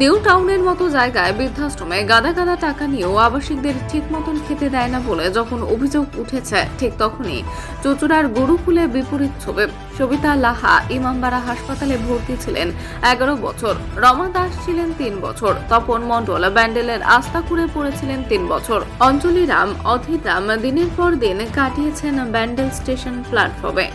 New টাউনের মতো জায়গায় বৃদ্ধাশ্রমে গাদা গাদা টাকা নিয়েও আবাসিকদের ঠিক মতন খেতে দেয় না বলে যখন অভিযোগ উঠেছে, ঠিক তখনই চুচুড়ার গুরুকুলে বিপরীত ছবি। সবিতা লাহা ইমামবাড়া হাসপাতালে ভর্তি ছিলেন এগারো বছর, রমা দাস ছিলেন তিন বছর, তপন মণ্ডল ব্যান্ডেলের আস্থা করে পড়েছিলেন তিন বছর। অঞ্জলি রাম, অধীর রাম দিনের পর দিন কাটিয়েছেন ব্যান্ডেল স্টেশন প্ল্যাটফর্মে।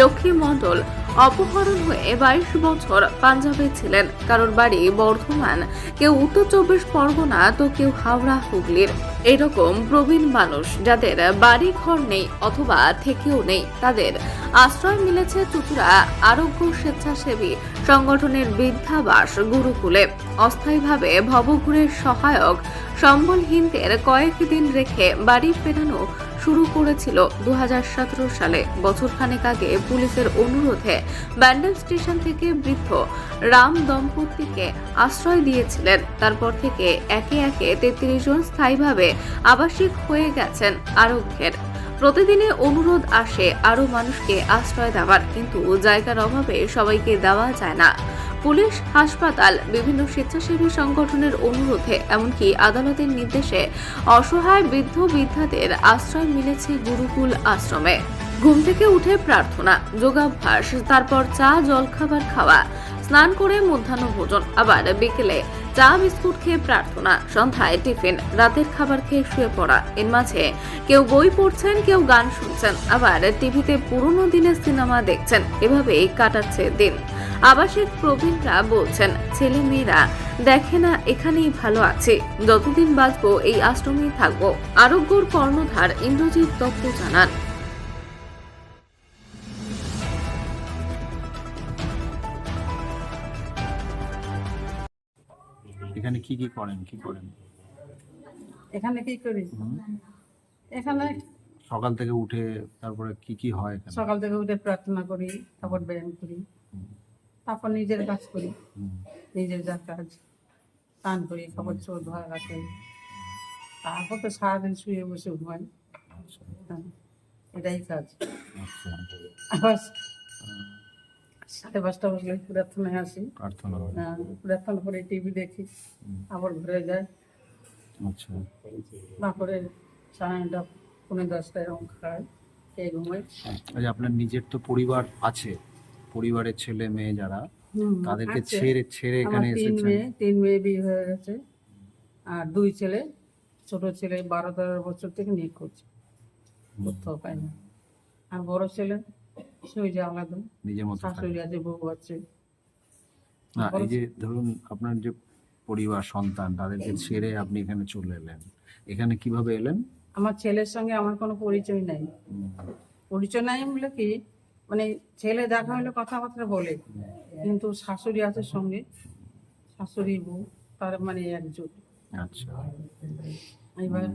লক্ষ্মী মণ্ডল অপহরণ হয়ে বাইশ বছর পাঞ্জাবে ছিলেন। কারোর বাড়ি বর্ধমান। কেউ উত্তর চব্বিশ পরগনা, তো কেউ হাওড়া, হুগলির। এরকম প্রবীণ মানুষ যাদের বাড়ি ঘর নেই অথবা থেকেও নেই, তাদের আশ্রয় মিলেছে চুচুড়া আরোগ্য স্বেচ্ছাসেবী সংগঠনের বৃদ্ধাবাস গুরুকুলে। অস্থায়ীভাবে ভবঘুরের সহায়ক সম্বলহীনদের কয়েকদিন রেখে বাড়ি ফেরানো শুরু করেছিল দুহাজার সতেরো সালে। বছরখানেক আগে পুলিশের অনুরোধে ব্যান্ডেল স্টেশন থেকে বৃদ্ধ রাম দম্পতিকে আশ্রয় দিয়েছিলেন। তারপর থেকে একে একে তেত্রিশ জন স্থায়ীভাবে আবাসিক হয়ে গেছেন আরোগ্যের। প্রতিদিনে অনুরোধ আসে আরও মানুষকে আশ্রয় দেওয়ার, কিন্তু জায়গার অভাবে সবাইকে দেওয়া যায় না। পুলিশ, হাসপাতাল, বিভিন্ন স্বেচ্ছাসেবী সংগঠনের অনুরোধে, এমনকি আদালতের নির্দেশে অসহায় বৃদ্ধ বৃদ্ধাদের আশ্রয় মিলেছে গুরুকুল আশ্রমে। ঘুম থেকে উঠে প্রার্থনা, যোগাভ্যাস, তারপর চা, জলখাবার খাওয়া, স্নান করে মধ্যাহ্ন ভোজন, আবার বিকেলে চা, বিস্কুট খেয়ে প্রার্থনা, সন্ধ্যায় টিফিন, রাতের খাবার খেয়ে শুয়ে পড়া। এর মাঝে কেউ বই পড়ছেন, কেউ গান শুনছেন, আবার টিভিতে পুরনো দিনের সিনেমা দেখছেন। এভাবেই কাটাচ্ছে দিন। আবাসিক প্রবীণরা বলছেন ছেলে মেয়েরা দেখে না এখানেই ভালো আছে। যতদিন বাঁচবো এই আশ্রমেই থাকব। আরোগ্যর কর্ণধার ইন্দ্রজিৎ দত্ত জানান। এখানে কি কি করেন কি করেন? এখানে কি করি? এখানে সকাল থেকে উঠে তারপরে কি কি হয় সকাল থেকে উঠে প্রার্থনা করি তারপর ব্যায়াম করি। তারপর নিজের কাজ করি। নিজের যা কাজ স্নান করি কাপড় চোর ধোয়া রাখে তারপর তো সারাদিন শুয়ে বসে ঘুমাই। আচ্ছা, হ্যাঁ, এটাই কাজ। আচ্ছা। আবার সাড়ে পাঁচটা বসলে প্রার্থনায় আসি। প্রার্থনা হয়। প্রার্থনা করে টিভি দেখি আবার ঘুরে যাই। আচ্ছা। তারপরে সাড়ে নটা পনেরো দশটা এরকম খাই খেয়ে ঘুমাই আপনার নিজের তো পরিবার আছে পরিবারের ছেলে মেয়ে যারা তাদেরকে ছেড়ে ছেড়ে এখানে তিন এসেছেন। তিন মেয়ে বিয়ে হয়ে গেছে। আর দুই ছেলে ছোট ছেলে বারো তেরো বছর থেকে নিখোঁজ কোথাও পায় না আর বড় ছেলে সে ওই যে আলাদা। নিজের মতো শাশুড়ি আছে বউ আছে। না এই যে ধরুন আপনার যে পরিবার সন্তান তাদেরকে ছেড়ে আপনি এখানে চলে এলেন। এখানে কীভাবে এলেন? আমার ছেলের সঙ্গে আমার কোনো পরিচয় নাই। পরিচয় নাই বলে কি? মানে ছেলে দেখা হলে কথাবার্তা বলে। কিন্তু শাশুড়ি আছে সঙ্গে। শাশুড়ি বউ তার মানে একজোট আচ্ছা। এবার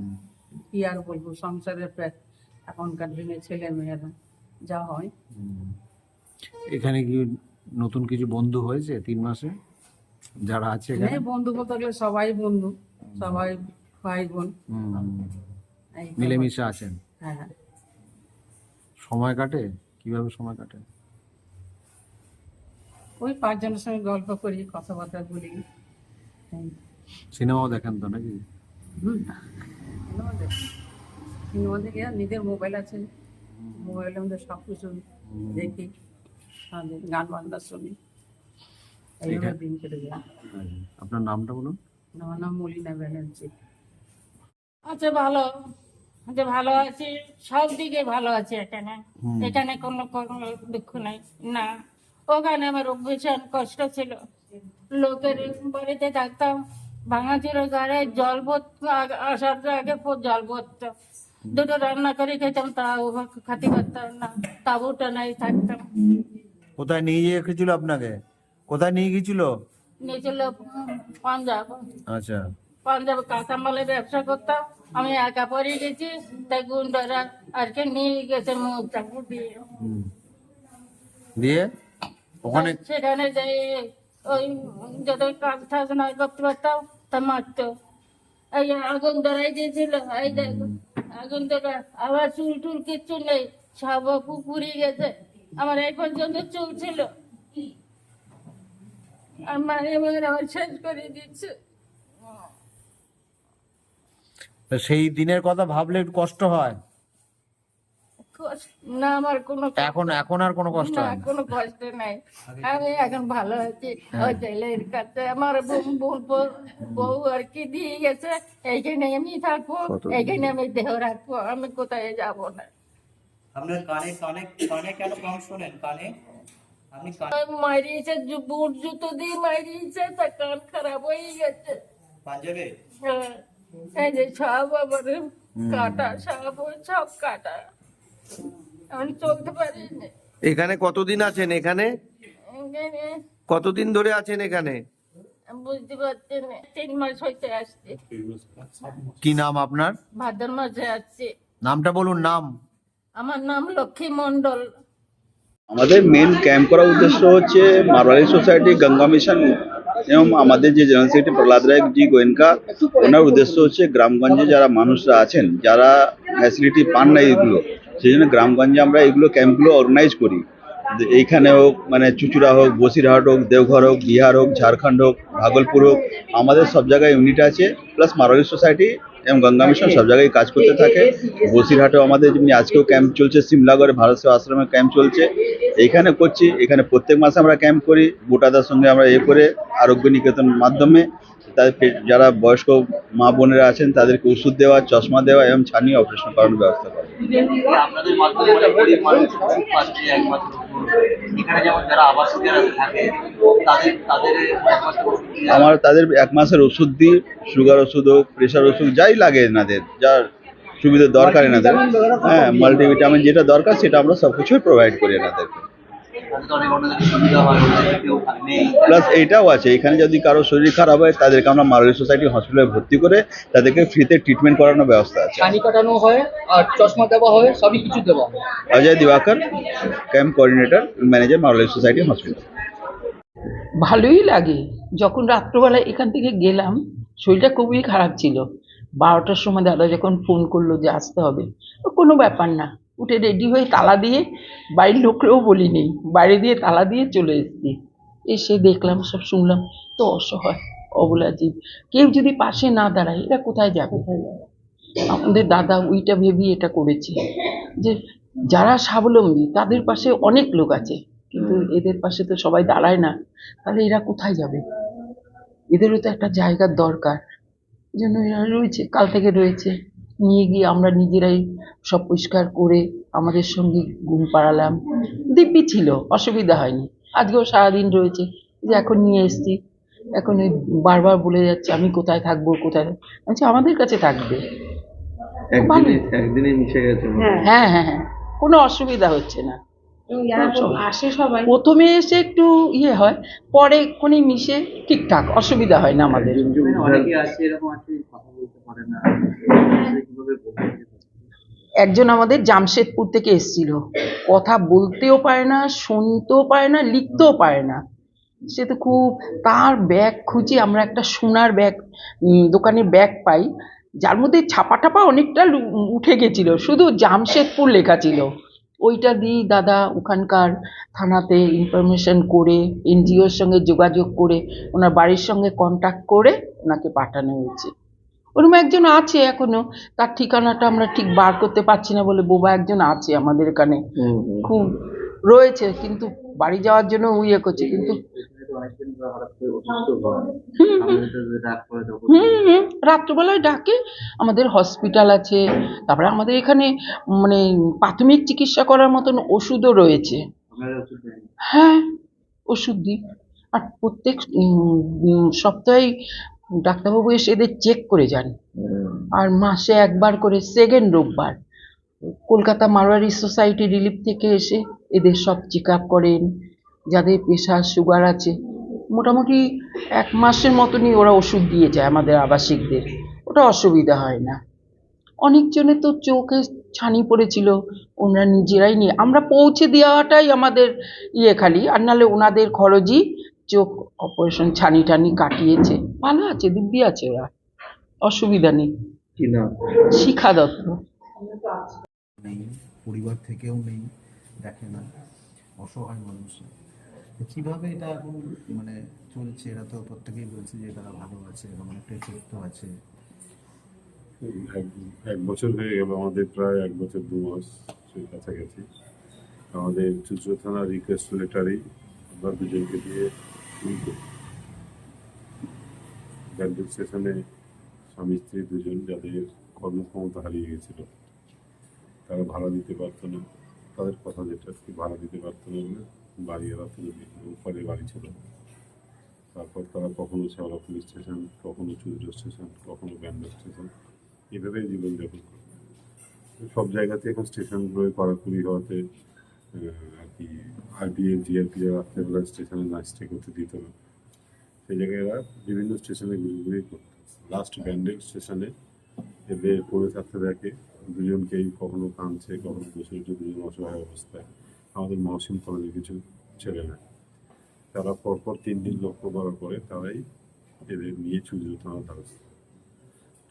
কি আর বলব সংসারের এখনকার দিনে ছেলে মেয়েরা যা হয়। এখানে কি নতুন কিছু বন্ধু হয়েছে তিন মাসে? যারা আছে এখানে? হ্যাঁ বন্ধু বলতে গেলে সবাই বন্ধু সবাই ভাই বোন। মিলেমিশে আছেন? হ্যাঁ হ্যাঁ। সময় কাটে? কীভাবে সময় কাটে? ওই পাঁচজনের সঙ্গে গল্প করি কথাবার্তা বলি। সিনেমাও দেখেন তো নাকি? সিনেমা দেখি। নিজের মোবাইল আছে। মোবাইলের মধ্যে সব কিছু দেখি। গান বাজনা শুনি। এইভাবে দিন কেটে যায় আপনার নামটা বলুন। আমার নাম মলিনা ব্যানার্জি। আচ্ছা ভালো। আচ্ছা ভালো আছি সব দিকে ভালো আছে এখানে। এখানে কোনো কোনো দুঃখ নাই না। ওখানে আমার ভীষণ কষ্ট ছিল। লোকের বাড়িতে থাকতাম ভাঙাচুরো গাড়ে জল আসার আগে জল ভরত দুটো রান্না করে খেতাম তাও খাতি পারতাম না তাবুটা নাই থাকতাম। কোথায় নিয়ে গিয়ে রেখেছিল আপনাকে? কোথায় নিয়ে গিয়েছিল? নিয়েছিল পাঞ্জাব। আচ্ছা। পাঞ্জাব কাঁচামালের ব্যবসা করতাম। আমি একা পড়ে গেছি তাই গুন্ডারা আর কি নিয়ে গেছে মুখ চাকু দিয়ে দিয়ে ওখানে সেখানে যাই ওই যত কাজ টাজ না করতে পারতাম তা মারতো। এই আগুন ধরাই দিয়েছিল এই দেখো আগুন ধরা আবার চুল টুল কিচ্ছু নেই সব পুকুরি গেছে। আমার এই পর্যন্ত চুল ছিল। আর মানে মেয়ের আমার শেষ করে দিচ্ছে। সেই দিনের কথা ভাবলে একটু কষ্ট হয়। না আমার কোনো এখন এখন আর কোনো কষ্ট না হয় কোনো কষ্ট নাই। আমি এখন ভালো আছি। ওই ছেলের কাছে আমার বোন বোন বউ- বউ আর কি দিয়ে গেছে। এইখানে আমি থাকব এইখানে আমি দেহ রাখব আমি কোথায় যাব না। আপনার কানে কানে কানে কেন কম শোনেন? কানে? মারিয়েছে বুট জুতো দিয়ে মারিয়েছে তা কান খারাপ হয়ে গেছে। পাঞ্জাবে? হ্যাঁ, এই যে সব আবার কাটা সব সব কাটা। আমি চলতে পারিনি। এখানে কতদিন আছেন এখানে? কতদিন ধরে আছেন এখানে? বুঝতে পারছি না। তিন মাস হইতে আসছে। কি নাম আপনার? ভাদ্র মাসে আসছে। নামটা বলুন নাম। আমার নাম লক্ষ্মী মন্ডল আমাদের মেন ক্যাম্প করার উদ্দেশ্য হচ্ছে মারওয়ারি সোসাইটি গঙ্গা মিশন এবং আমাদের যে জেনারেল সেক্রেটারি প্রহ্লাদ রায় জি গোয়েনকা, ওনার উদ্দেশ্য হচ্ছে গ্রামগঞ্জে যারা মানুষরা আছেন, যারা ফ্যাসিলিটি পান না এইগুলো সেই জন্য গ্রামগঞ্জে আমরা এগুলো ক্যাম্পগুলো অর্গানাইজ করি। এইখানে হোক মানে চুচুড়া হোক, বসিরহাট হোক, দেওঘর হোক, বিহার হোক, ঝাড়খণ্ড হোক, ভাগলপুর হোক, আমাদের সব জায়গায় ইউনিট আছে প্লাস মারোয়ারি সোসাইটি এবং গঙ্গা মিশন সব জায়গায় কাজ করতে থাকে। বসিরহাটেও আমাদের যেমনি আজকেও ক্যাম্প চলছে সিমলাগড়ে ভারত সেবা আশ্রমে ক্যাম্প চলছে। এইখানে করছি এখানে প্রত্যেক মাসে আমরা ক্যাম্প করি। গোটাদার সঙ্গে আমরা এ করে আরোগ্য নিকেতন মাধ্যমে তাদের যারা বয়স্ক মা বোনেরা আছেন তাদেরকে ওষুধ দেওয়া চশমা দেওয়া এবং ছানিয়ে অপারেশন করানোর ব্যবস্থা করা। এখানে যেমন যারা আবাসিকের থাকে, তাদের তাদের আমার তাদের এক মাসের ওষুধ দিই, সুগার ওষুধ হোক, প্রেশার ওষুধ, যাই লাগে এনাদের, যার সুবিধা দরকার এনাদের। হ্যাঁ মাল্টিভিটামিন যেটা দরকার, সেটা আমরা সবকিছুই প্রোভাইড করি এনাদেরকে। প্লাস এইটাও আছে এখানে যদি কারও শরীর খারাপ হয় তাদেরকে আমরা মারোলি সোসাইটি হসপিটালে ভর্তি করে তাদেরকে ফ্রিতে ট্রিটমেন্ট করানোর ব্যবস্থা আছে। ছানি কাটানো হয় আর চশমা দেওয়া হয় সবই কিছু দেওয়া হয়। Ajay Dibakar camp coordinator manager Maroli society hospital ভালোই লাগে। যখন রাত্রবেলা এখান থেকে গেলাম শরীরটা খুবই খারাপ ছিল। বারোটার সময় দাদা যখন ফোন করল যে আসতে হবে কোনো ব্যাপার না। উঠে রেডি হয়ে তালা দিয়ে বাড়ির লোককেও বলিনি। বাইরে দিয়ে তালা দিয়ে চলে এসেছি। এসে দেখলাম, সব শুনলাম তো অসহায়, অবলা জীব। কেউ যদি পাশে না দাঁড়ায়, এরা কোথায় যাবে? আমাদের দাদা ওইটা ভেবেই এটা করেছে যে যারা স্বাবলম্বী, তাদের পাশে অনেক লোক আছে। কিন্তু এদের পাশে তো সবাই দাঁড়ায় না। তাহলে এরা কোথায় যাবে? এদেরও তো একটা জায়গার দরকার। জন্য এরা রয়েছে, কাল থেকে রয়েছে। নিয়ে গিয়ে আমরা নিজেরাই সব পরিষ্কার করে আমাদের সঙ্গে ঘুম পাড়ালাম। দিব্যি ছিল অসুবিধা হয়নি। আজকেও সারাদিন রয়েছে। যে এখন নিয়ে এসছি এখন ওই বারবার বলে যাচ্ছে আমি কোথায় থাকব কোথায়। আমি আমাদের কাছে থাকবে। একদিনে মিশে গেছে হ্যাঁ। হ্যাঁ হ্যাঁ কোনো অসুবিধা হচ্ছে না। আসে সবাই। প্রথমে এসে একটু ইয়ে হয় পরে এক্ষুনি মিশে ঠিকঠাক অসুবিধা হয় না আমাদের। অনেকে আছে এরকম আছে একজন আমাদের জামশেদপুর থেকে এসেছিল। কথা বলতেও পারে না, শুনতেও পারে না, লিখতেও পারে না। সে তো খুব, তার ব্যাগ খুঁজে আমরা একটা সোনার ব্যাগ দোকানে ব্যাগ পাই। যার মধ্যে ছাপা টাপা অনেকটা উঠে গেছিল। শুধু জামশেদপুর লেখা ছিল। ওইটা দিয়ে দাদা ওখানকার থানাতে ইনফরমেশন করে এনজিওর সঙ্গে যোগাযোগ করে, ওনার বাড়ির সঙ্গে কন্ট্যাক্ট করে ওনাকে পাঠানো হয়েছে। ওরকম একজন আছে এখনও। তার ঠিকানাটা আমরা ঠিক বার করতে পারছি না বলে বোবা একজন আছে আমাদের এখানে। খুব রয়েছে কিন্তু বাড়ি যাওয়ার জন্য ইয়ে করছে কিন্তু রাত্রবেলায় ডাকে। আমাদের হসপিটাল আছে তারপরে আমাদের এখানে মানে প্রাথমিক চিকিৎসা করার মতন ওষুধও রয়েছে। হ্যাঁ ওষুধ দিই। আর প্রত্যেক সপ্তাহে ডাক্তারবাবু এসে এদের চেক করে যান। আর মাসে একবার করে সেকেন্ড রোববার। কলকাতা মারোয়ারি সোসাইটি রিলিফ থেকে এসে এদের সব চেক আপ করেন, যাদের প্রেশার সুগার আছে। মোটামুটি এক মাসের মতনই ওরা ওষুধ দিয়ে যায় আমাদের আবাসিকদের। ওটা অসুবিধা হয় না। অনেকজনের তো চোখে ছানি পড়েছিল, ওনারা নিজেরাই নিয়ে। আমরা পৌঁছে দেওয়াটাই আমাদের ইয়ে খালি, আর নাহলে ওনাদের খরচই চোখ অপারেশন ছানি টানি কাটিয়েছে। ভালো আছে দিব্যি আছে ওরা। অসুবিধা নেই। কি না শিখা দত্ত। নেই পরিবার থেকেও নেই দেখে না। অসহায় মানুষ। কীভাবে এটা এখন মানে চলছে? এরা তো প্রত্যেকেই বলছে যে তারা ভালো আছে এবং অনেকটাই সুস্থ আছে। এক বছর হয়ে গেল আমাদের প্রায় এক বছর দু মাস সেই কাছাকাছি। আমাদের চুচড়ো থানা রিকোয়েস্ট লেটারেই আমরা দুজনকে দিয়ে ব্যান্ডেল স্টেশনে স্বামী, স্ত্রী দুজন যাদের কর্মক্ষমতা হারিয়ে গেছিল, তারা ভাড়া দিতে পারতো না। তাদের কথা যেটা, কি ভাড়া দিতে পারতো না বলে বাড়ি এরা তুলে উপরে বাড়ি ছিল, তারপর তারা কখনো পুলিশ স্টেশন, কখনো চুচড়ো স্টেশন, কখনো ব্যান্ডেল স্টেশন, এভাবেই জীবনযাপন করে সব জায়গাতে এখন স্টেশনগুলো কড়াকড়ি হওয়াতে আর কি আরবিএফ জিআরপিএফ রাত্রেবেলা স্টেশনে নাচ স্টে করতে দিত না সেই জায়গায় এরা বিভিন্ন স্টেশনে ঘুরে ঘুরে করতো। লাস্ট ব্যান্ডেড স্টেশনে এদের পড়ে থাকতে দেখে দুজনকেই কখনো কাঁদছে, কখনো বসে দুজন অসহায় অবস্থায়। আমাদের মহসিন কলেজে কিছু ছেলে না তারা পরপর তিন দিন লক্ষ্য করার পরে তারাই এদের নিয়ে চুজরো থানা দ্বারস্থ।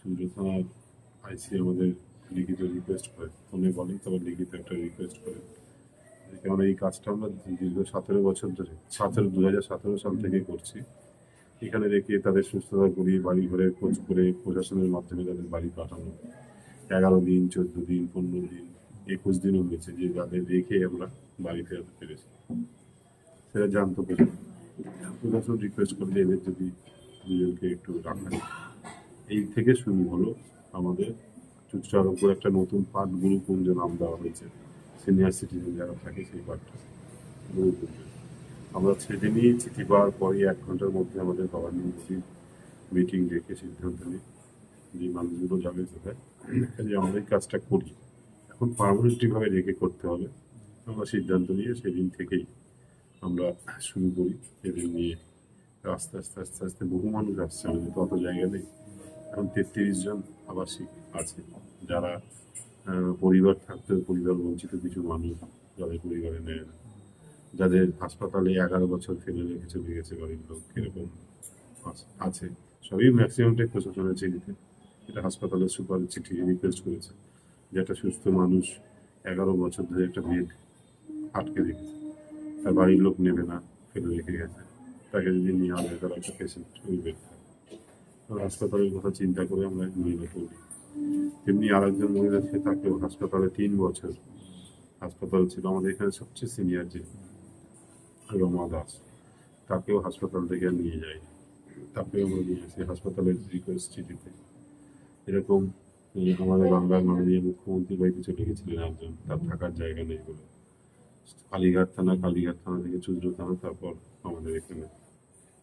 চুজরো থানার আইসি আমাদের লিখিত রিকোয়েস্ট করে। ফোনে বলেন তবে লিখিত একটা রিকোয়েস্ট করে। কারণ এই কাজটা আমরা দীর্ঘ সতেরো বছর ধরে, সতেরো দু হাজার সতেরো সাল থেকে করছি। এখানে রেখে তাদের সুস্থতা করিয়ে বাড়ি ঘরে খোঁজ করে প্রশাসনের মাধ্যমে তাদের বাড়ি পাঠানো। এগারো দিন, চোদ্দ দিন, পনেরো দিন, একুশ দিনও হয়েছে যে যাদের রেখে আমরা বাড়ি ফেরাতে পেরেছি। সেটা জানতো প্রশাসন প্রশাসন রিকোয়েস্ট করলে এদের যদি দুজনকে একটু রাখা এই থেকে শুরু হলো আমাদের চুচড়ার উপর একটা নতুন পাঠ গুরুকুঞ্জ নাম দেওয়া হয়েছে। সিনিয়র সিটিজেন যারা থাকে সেই গুরুকুঞ্জ আমরা সেদিনই চিঠি পাওয়ার পরে এক ঘণ্টার মধ্যে আমাদের গভর্নিং বডি মিটিং রেখে সিদ্ধান্ত নিই যে মানুষগুলো যাবে কোথায়। যে এই কাজটা করি। এখন পারমানেন্টলিভাবে রেখে করতে হবে। আমরা সিদ্ধান্ত নিয়ে সেদিন থেকেই আমরা শুরু করি। এদের নিয়ে আস্তে আস্তে আস্তে আস্তে বহু মানুষ আসছে। আমাদের তো অত জায়গা নেই। এখন তেত্রিশ জন আবাসিক আছে। যারা পরিবার থাকতেও পরিবার বঞ্চিত কিছু মানুষ যাদের পরিবারে নেয় না। যাদের হাসপাতালে এগারো বছর ফেলে রেখে চলে গেছে বাড়ির লোক, এরকম আছে। সবই ম্যাক্সিমামটাই প্রশাসনের চিঠিতে। এটা হাসপাতালের সুপার চিঠি রিকোয়েস্ট করেছে যে একটা সুস্থ মানুষ এগারো বছর ধরে একটা বেড আটকে রেখেছে। তার বাড়ির লোক নেবে না, ফেলে রেখে গেছে। তাকে যদি নিয়ে আসে তার একটা পেশেন্ট ওই বেড হাসপাতালের কথা চিন্তা করে আমরা মহিলা করি তেমনি আর একজন মহিলা, সে তাকেও হাসপাতালে তিন বছর হাসপাতাল ছিল। আমাদের এখানে সবচেয়ে সিনিয়র যে রমা দাস, তাকেও হাসপাতাল থেকে নিয়ে যাই তাকেও আমরা নিয়ে আসি হাসপাতালের রিকোয়েস্ট চিঠিতে। এরকম আমাদের বাংলার মাননীয় মুখ্যমন্ত্রী বাড়িতে চলে গেছিলেন একজন, তার থাকার জায়গা নেই বলে। কালীঘাট থানা কালীঘাট থানা থেকে চুদ্র থানা, তারপর আমাদের এখানে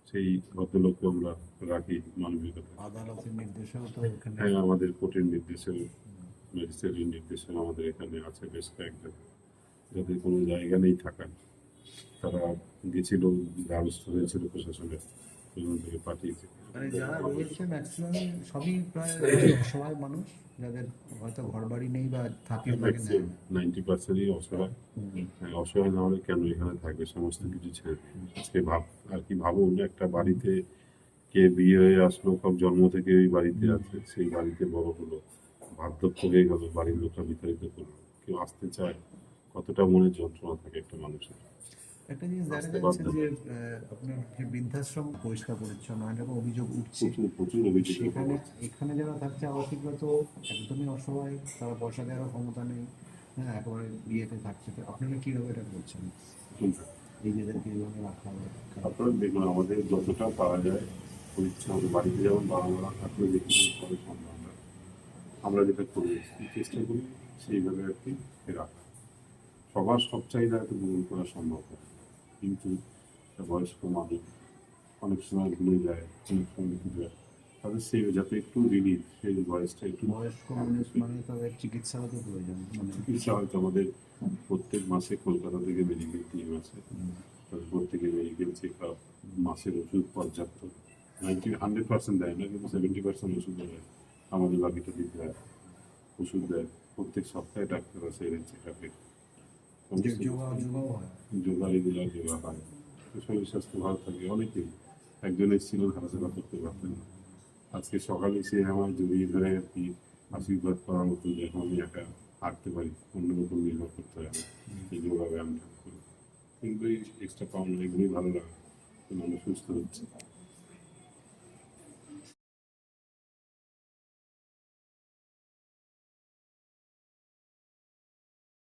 সেই ভদ্রলোককে আমরা রাখি মানবিকতা আদালতের নির্দেশেও তো এখানে হ্যাঁ আমাদের কোর্টের নির্দেশে ম্যাজিস্ট্রেটের নির্দেশে আমাদের এখানে আছে বেশ কয়েকজন যাদের কোনো জায়গা নেই থাকার তারা গেছিল দ্বারস্থ হয়েছিল প্রশাসনের। সেখান থেকে পাঠিয়েছে। মানে যারা রয়েছে ম্যাক্সিমাম সবই প্রায় অসহায় মানুষ যাদের হয়তো ঘর বাড়ি নেই বা থাকে থাকে নাইনটি পার্সেন্টই অসহায়। হ্যাঁ, অসহায় না হলে কেন এখানে থাকবে? সমস্ত কিছু ছেড়ে আজকে ভাব আর কি ভাবুন একটা বাড়িতে কে বিয়ে হয়ে আসলো সব জন্ম থেকে ওই বাড়িতে আছে সেই বাড়িতে বড় হলো বার্ধক্য হয়ে গেল বাড়ির লোকরা বিতাড়িত করল। কেউ আসতে চায় কতটা মনে যন্ত্রণা থাকে একটা মানুষের? একটা জিনিস দেখা যাচ্ছে যে আপনার যে বৃদ্ধাশ্রম পরিষ্কার পরিচ্ছন্ন অনেক রকম অভিযোগ উঠছে। সেখানে এখানে যারা থাকছে আবাসিকরা তো একদমই অসহায় তারা পয়সা দেওয়ার ক্ষমতা নেই হ্যাঁ একেবারে বিয়েতে থাকছে। তো আপনারা কীভাবে এটা করছেন? নিজেদেরকে এইভাবে রাখা হবে। আপনারা দেখুন আমাদের যতটা পারা যায় পরিচ্ছন্ন বাড়িতে যেমন বাবা মারা থাকলে দেখি করে সম্ভব না আমরা যেটা করি চেষ্টা করি সেইভাবে আর কি রাখা। সবার সব চাহিদা পূরণ করা সম্ভব হয় কিন্তু বয়স্ক মানুষ অনেক সময় ভুলে যায় অনেক সময় ভুলে যায়। তাদের সেই যাতে একটু রিলিফ সেই বয়সটা একটু বয়স্ক মানুষ মানে তাদের চিকিৎসাও তো প্রয়োজন মানে চিকিৎসা হয়তো আমাদের প্রত্যেক মাসে কলকাতা থেকে মেডিকেল টিম আছে তাদের প্রত্যেকে মেডিকেল চেক আপ মাসের ওষুধ পর্যাপ্ত। নাইনটি হান্ড্রেড পার্সেন্ট দেয় না কিন্তু সেভেন্টি পার্সেন্ট ওষুধ দেয়। আমাদের বাকিটা দিতে হয়। ওষুধ দেয়। প্রত্যেক সপ্তাহে ডাক্তার আছে এদের চেক আপে যে যোগা যোগাও হয় হয় শরীর স্বাস্থ্য ভালো থাকে অনেকেই একজন এসেছিলেন হাঁটাচলা করতে পারতেন না আজকে সকালে সে আমার জড়িয়ে ধরে আর কি আশীর্বাদ করার মতো যে আমি একা হাঁটতে পারি অন্যের উপর নির্ভর করতে হয় এই যোগা ব্যায়ামটা এগুলোই এক্সট্রা পাওনা এগুলোই ভালো লাগে মানুষ সুস্থ হচ্ছে